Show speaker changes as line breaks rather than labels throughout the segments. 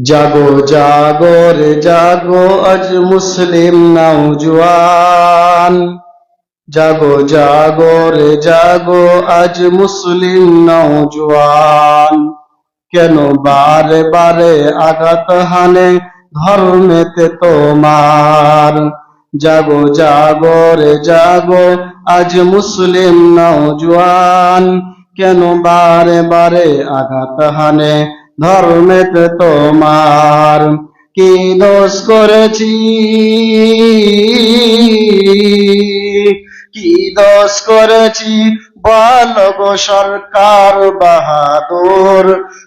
জাগো জাগো রে, জাগো, আজ মুসলিম নওজোয়ান। জাগো জাগো রে, জাগো, আজ মুসলিম নওজোয়ান। কেন বারে বারে আঘাত হানে ধর্মেতে তোমার? জাগো জাগো রে, জাগো, আজ মুসলিম নওজোয়ান। কেন বারে বারে আঘাত হানে ধর্মেতে তোমার কি দোষ করেছি? কি দোষ করেছি? বল গো সরকার বাহাদুর,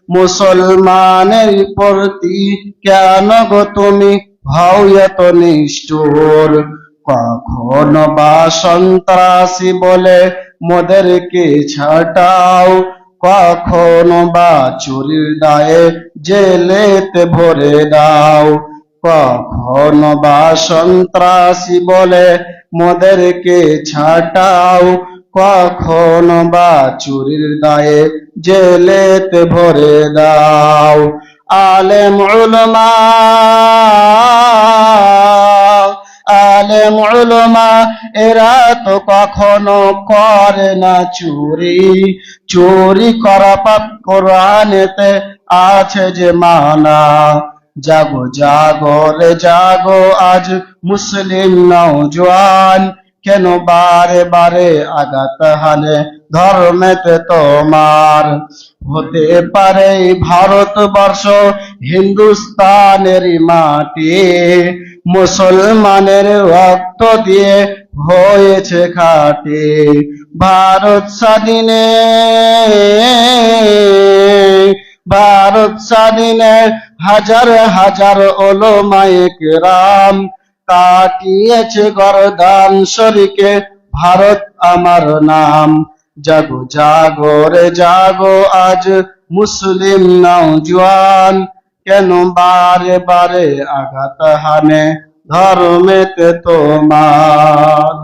মুসলমানের প্রতি কেন গো তুমি ভাও এত নিষ্ঠুর? কখনো বা সন্ত্রাসী বলে মোদেরকে ছাটাও কখনো বা চুরির দায়ে জেলেতে ভরে দাও। কখনো বা সন্ত্রাসী বলে মোদেরকে ছাটাও। কখনো বা চুরির দায়ে জেলেতে ভরে দাও। আলেম উলমা আলেম উলমা, এরা তো কখনো করে না চুরি। চুরি করা পাপ কোরআনেতে আছে যে মানা। জাগো জাগো রে, জাগো, আজ মুসলিম নওজোয়ান। কেন বারে বারে আঘাত হানে? ধর্মেতে তোমার হতে পারে ভারতবর্ষ হিন্দুস্তানের মাটি। মুসলমানের রক্ত দিয়ে হয়েছে খাটে। ভারত স্বাধীনে ভারত স্বাধীনে হাজার হাজার ওলমায়ে কেরাম কাটিয়েছে গরদান শরীকে, ভারত আমার নাম। জাগো জাগো রে, জাগো আজ। মুসলিম নাও জোয়ান। কেন বারে বারে আঘাত হানে? ধর্মেতে তোমার